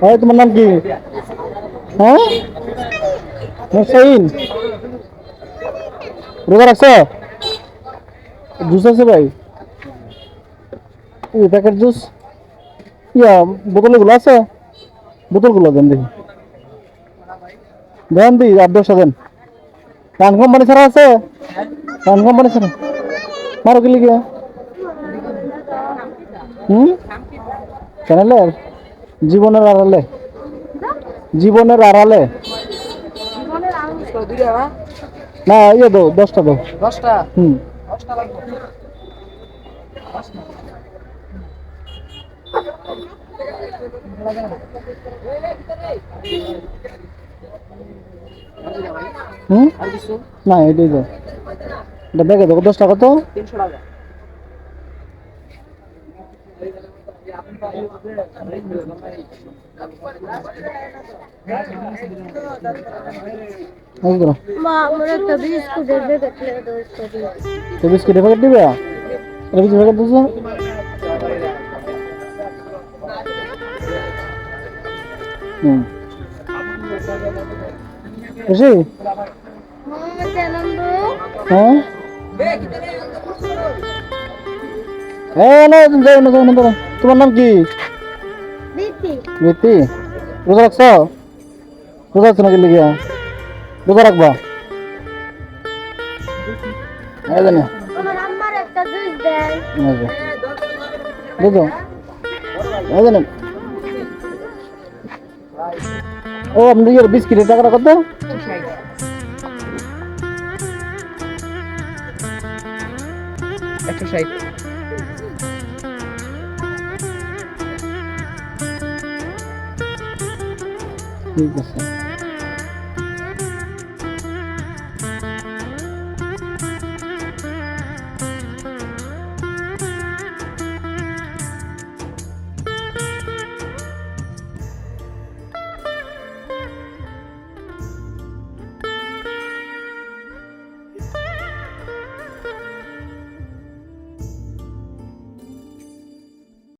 ভাই তোমার নাম কি? হ্যাঁ? হুসাইন? রোজা রাখছো জুস আছে ভাই? এই প্যাকেট জুস। ইয়া, বোতলগুলো আছে? বোতলগুলো দেন দেখি। দেন দি আট দশটা দেন। পান কোম্পানি ছাড়া আছে? পান কোম্পানি ছাড়া? মারো কি লিখে হুম? চ্যানেলের জীবনের আড়ালে। জীবনের আড়ালে। না ইয়ে দো দশটা দো। দশটা? হুম। না এটাই তো। এটা ব্যাগে দেবো দশ টাকা তো তিনশো টাকা। মা আমার একটা বিস্কুটের প্যাকেট লেগে দাও তো বিস্কুটের প্যাকেট দিবে এটা বিস্কুট প্যাকেট দিছো হুম। মামা জানান্দ হ্যাঁ? না তুমি যাও না যাও না। তোমার নাম কি? মিতি রোজা রাখছ? রোজা রাখছো নাকি লিখিয়া রোজা রাখবা? জানি। বুঝো জানি ও আপনি বিস্কিটের টাকাটা কত? একশো ষাট। ঠিক আছে।